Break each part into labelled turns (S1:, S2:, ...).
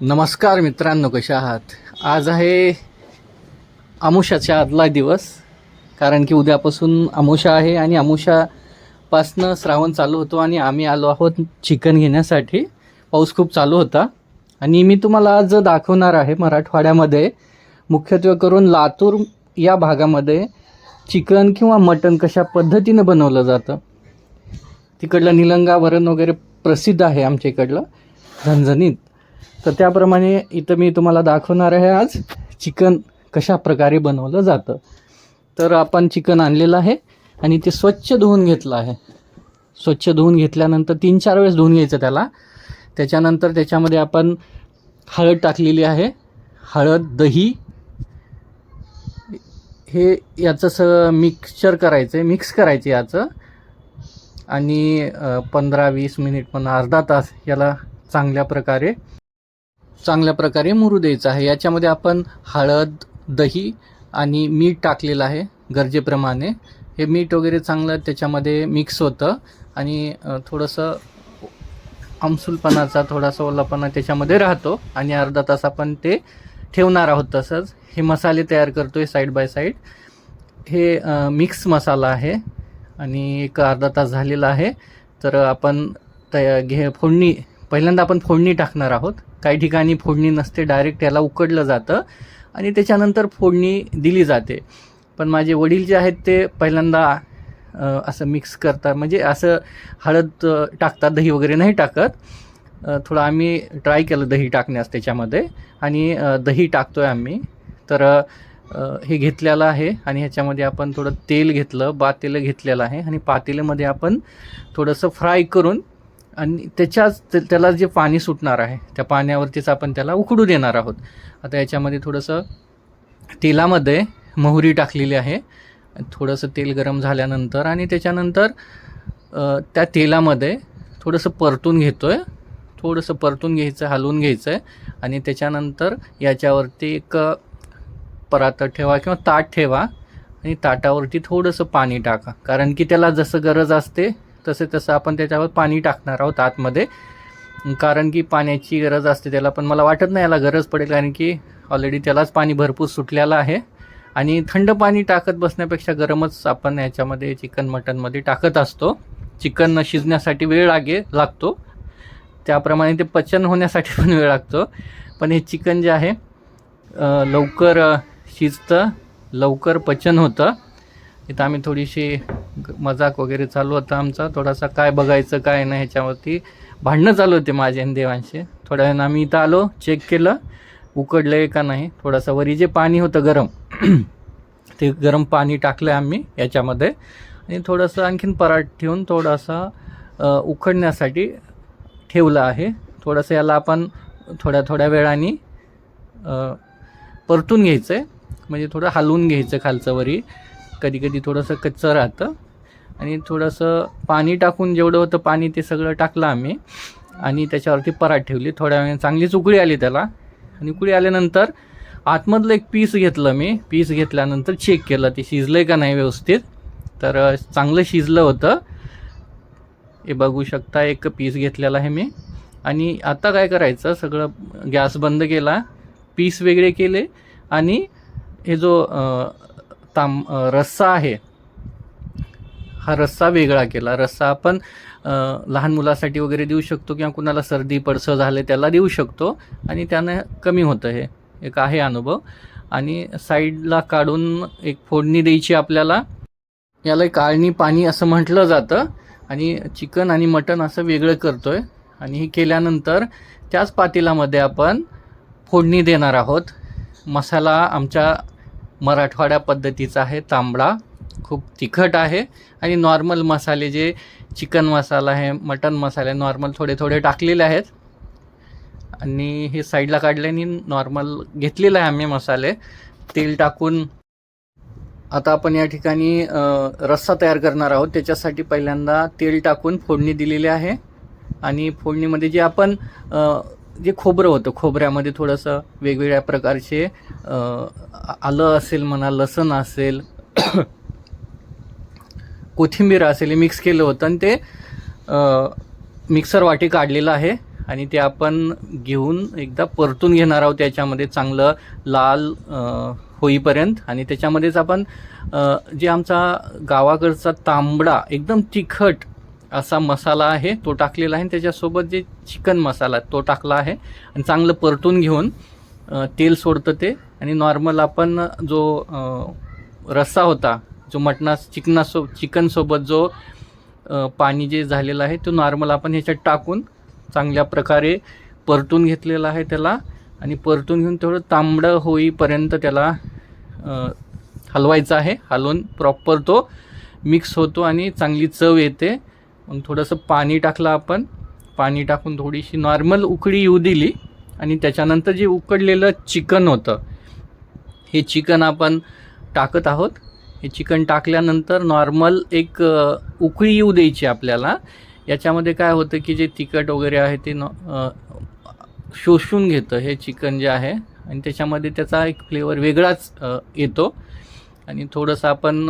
S1: नमस्कार मित्रांनो कशा आहात? आज आहे अमुषाच्या आदला दिवस कारण की उद्यापासून अमुषा आहे आणि अमुषापासनं श्रावण चालू होतो आणि आम्ही आलो आहोत चिकन घेण्यासाठी. पाऊस खूप चालू होता. आणि मी तुम्हाला आज दाखवणार आहे मराठवाड्यामध्ये मुख्यत्वे करून लातूर या भागामध्ये चिकन किंवा मटण कशा पद्धतीनं बनवलं जातं. तिकडलं निलंगा वरण वगैरे प्रसिद्ध आहे आमच्या इकडलं झणझणीत. तर त्याप्रमाणे इथं मी तुम्हाला दाखवणार आहे आज चिकन कशा प्रकारे बनवलं जातं. तर आपण चिकन आणलेलं आहे आणि ते स्वच्छ धुवून घेतलं आहे. स्वच्छ धुवून घेतल्यानंतर तीन चार वेळेस धुवून घ्यायचं त्याला. त्याच्यानंतर त्याच्यामध्ये आपण हळद टाकलेली आहे. हळद दही. हे याचं स मिक्सचर करायचं आहे मिक्स करायचं याचं. आणि पंधरा वीस मिनिट पण अर्धा तास याला चांगल्या प्रकारे चांगल्या प्रकारे मुरू द्यायचं आहे. याच्यामध्ये आपण हळद दही आणि मीठ टाकलेलं आहे गरजेप्रमाणे. हे मीठ वगैरे चांगलं त्याच्यामध्ये मिक्स होतं आणि थोडंसं आमसूलपणाचा थोडासा ओलापणा त्याच्यामध्ये राहतो आणि अर्धा तास आपण ते ठेवणार आहोत तसंच. हे मसाले तयार करतो आहे साईड बाय साईड हे मिक्स मसाला आहे आणि एक अर्धा तास झालेला आहे. तर आपण तया घे फोडणी पहिल्यांदा आपण फोडणी टाकणार आहोत. काही ठिकाणी फोडणी नसते डायरेक्ट त्याला उकडलं जातं आणि त्याच्यानंतर फोडणी दिली जाते. पण माझे वडील जे आहेत ते पहिल्यांदा असं मिक्स करतात. म्हणजे असं हळद टाकतात दही वगैरे नाही टाकत. थोडं आम्ही ट्राय केलं दही टाकण्यास त्याच्यामध्ये. आणि दही टाकतो आहे आम्ही. तर हे घेतलेलं आहे आणि ह्याच्यामध्ये आपण थोडं तेल घेतलं पातेलं घेतलेलं आहे आणि पातेल्यामध्ये आपण थोडंसं फ्राय करून आणि त्याच्याच ते- त्याला जे पाणी सुटणार आहे त्या पाण्यावरतीच आपण त्याला उकडू देणार आहोत. आता याच्यामध्ये थोडंसं तेलामध्ये मोहरी टाकलेली आहे. थोडंसं तेल गरम झाल्यानंतर आणि त्याच्यानंतर त्या तेलामध्ये थोडंसं परतून घेतो आहे थोडंसं परतून घ्यायचं हलवून घ्यायचं आहे आणि त्याच्यानंतर याच्यावरती एक परात ठेवा किंवा ताट ठेवा. आणि ताटावरती थोडंसं पाणी टाका. कारण की त्याला जसं गरज असते तसे तसं आपण त्याच्यावर पाणी टाकणार आहोत आतमध्ये. कारण की पाण्याची गरज असते त्याला पण मला वाटत नाही याला गरज पडेल कारण की ऑलरेडी त्यालाच पाणी भरपूर सुटलेलं आहे. आणि थंड पाणी टाकत बसण्यापेक्षा गरमच आपण याच्यामध्ये चिकन मटनमध्ये टाकत असतो. चिकन शिजण्यासाठी वेळ लागे लागतो. त्याप्रमाणे ते पचन होण्यासाठी पण वेळ लागतो. पण हे चिकन जे आहे लवकर शिजतं लवकर पचन होतं. इथं आम्ही थोडीशी मजाक वगैरे चालू होता आमचा. थोडासा काय बघायचं काय नाही ह्याच्यावरती भांडणं चालू होते माझे आणि देवांचे. थोड्या वेळानं आम्ही इथं आलो चेक केलं. उकडलं आहे का नाही? थोडासा वरी जे पाणी होतं गरम ते गरम पाणी टाकलं आम्ही याच्यामध्ये. आणि थोडंसं आणखीन पराठ ठेवून थोडासा उकडण्यासाठी ठेवलं आहे. थोडंसं याला आपण थोड्या थोड्या वेळाने परतून घ्यायचं आहे म्हणजे थोडं हलवून घ्यायचं खालचं वरी. कधी कधी थोडंसं कच्चं राहतं. आणि थोडंसं पाणी टाकून जेवढं होतं पाणी ते सगळं टाकलं आम्ही. आणि त्याच्यावरती परात ठेवली. थोड्या वेळाने चांगलीच उकळी आली त्याला. आणि उकळी आल्यानंतर आतमधलं एक पीस घेतलं मी. पीस घेतल्यानंतर चेक केलं. ते शिजलं आहे का नाही व्यवस्थित? तर चांगलं शिजलं होतं. हे बघू शकता एक पीस घेतलेला आहे मी. आणि आता काय करायचं? सगळं गॅस बंद केला. पीस वेगळे केले. आणि हे जो ताम रस्सा आहे हा रस्सा वेगळा केला. रस्सा आपण लहान मुलासाठी वगैरे देऊ शकतो किंवा कुणाला सर्दी पडसं झाले त्याला देऊ शकतो आणि त्यानं कमी होतं हे. एक आहे अनुभव. आणि साईडला काढून एक फोडणी द्यायची आपल्याला. याला काळणी पाणी असं म्हटलं जातं. आणि चिकन आणि मटण असं वेगळं करतो आहे आणि हे केल्यानंतर त्याच पातेल्यामध्ये आपण फोडणी देणार आहोत. मसाला आमच्या मराठवाड्या पद्धतीचा आहे तांबडा. खूप तिखट आहे आणि नॉर्मल मसाले जे चिकन मसाला आहे मटन मसाले नॉर्मल थोडे थोडे टाकलेले आहेत. आणि हे साईडला काढल्याने नॉर्मल घेतलेलं आहे आम्ही मसाले. तेल टाकून आता आपण या ठिकाणी रस्सा तयार करणार आहोत. त्याच्यासाठी पहिल्यांदा तेल टाकून फोडणी दिलेली आहे. आणि फोडणीमध्ये जे आपण जे खोबरं होतं खोबऱ्यामध्ये थोडंसं वेगवेगळ्या प्रकारचे आलं असेल म्हणा लसण असेल कोथिंबीर असेल हे मिक्स केलं होतं आणि ते मिक्सर वाटी काढलेलं आहे. आणि ते आपण घेऊन एकदा परतून घेणार आहोत त्याच्यामध्ये चांगलं लाल होईपर्यंत. आणि त्याच्यामध्येच आपण जे आमचा गावाकडचा तांबडा एकदम तिखट असा मसाला आहे तो टाकलेला आहे. आणि त्याच्यासोबत जे चिकन मसाला तो टाकला आहे. आणि चांगलं परतून घेऊन तेल सोडतं ते. आणि नॉर्मल आपण जो रस्सा होता जो मटणा चिकनासो चिकनसोबत जो पाणी जे झालेलं आहे तो नॉर्मल आपण ह्याच्यात टाकून चांगल्या प्रकारे परतून घेतलेला आहे त्याला आणि परतून घेऊन थोडं तांबडं होईपर्यंत त्याला हलवायचं आहे. हलवून प्रॉपर तो मिक्स होतो आणि चांगली चव येते. मग थोडंसं पाणी टाकलं आपण. पाणी टाकून थोडीशी नॉर्मल उकळी येऊ दिली आणि त्याच्यानंतर जे उकडलेलं चिकन होतं हे चिकन आपण टाकत आहोत. हे चिकन टाकल्यानंतर नॉर्मल एक उकळी येऊ द्यायची आपल्याला. याच्यामध्ये काय होतं की जे तिखट वगैरे आहे ते नॉ शोषून घेतं हे चिकन जे आहे. आणि त्याच्यामध्ये त्याचा एक फ्लेवर वेगळाच येतो. आणि थोडंसं आपण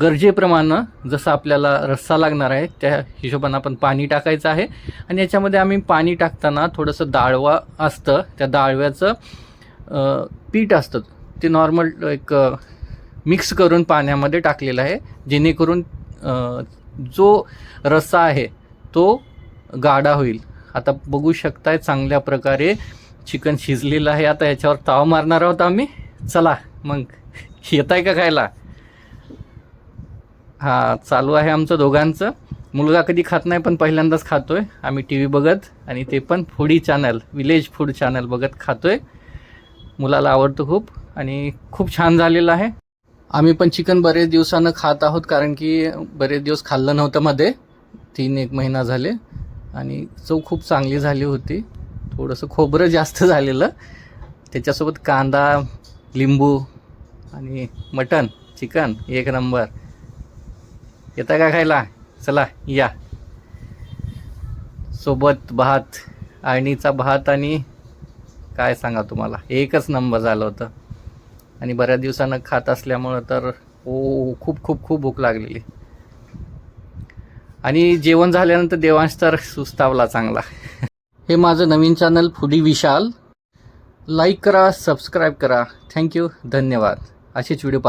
S1: गरजेप्रमाणं गरजेप्रमाणे जसं आपल्याला रस्सा लागणार आहे त्या हिशोबानं आपण पाणी टाकायचं आहे. आणि याच्यामध्ये आम्ही पाणी टाकताना थोडंसं डाळवा असतं. त्या डाळव्याचं पीठ असतं. ते नॉर्मल एक मिक्स करून पाण्यामध्ये टाकलेलं आहे जेणेकरून जो रस्सा आहे तो गाढा होईल. आता बघू शकताय चांगल्या प्रकारे चिकन शिजलेलं आहे. आता याच्यावर ताव मारणार आहोत आम्ही. चला मग. येत आहे का खायला? हा चालू आहे आमचं दोघांचं. मुलगा कधी खात नाही पण पहिल्यांदाच खातोय. आम्ही टी व्ही बघत आणि ते पण foodie channel village food channel बघत खातोय. मुलाला आवडतं खूप आणि खूप छान झालेलं आहे. आम्ही पण चिकन बरेच दिवसानं खात आहोत कारण की बरेच दिवस खाल्लं नव्हतं मध्ये. तीन एक महिना झाले. आणि चव खूप चांगली झाली होती. थोडंसं खोबरं जास्त झालेलं. त्याच्यासोबत कांदा लिंबू आणि मटन चिकन एक नंबर. येता का खायला? चला या. सोबत भात आळणीचा भात आणि काय सांगा तुम्हाला? एकच नंबर झालं होतं. आणि बऱ्याच दिवसानं खात असल्यामुळं तर ओ खूप खूप खूप भूक लागलेली. आणि जेवण झाल्यानंतर देवांश तर सुस्तावला चांगला. हे माझं नवीन चॅनल फुडी विशाल. लाईक करा सबस्क्राईब करा. थँक्यू धन्यवाद. असेच व्हिडिओ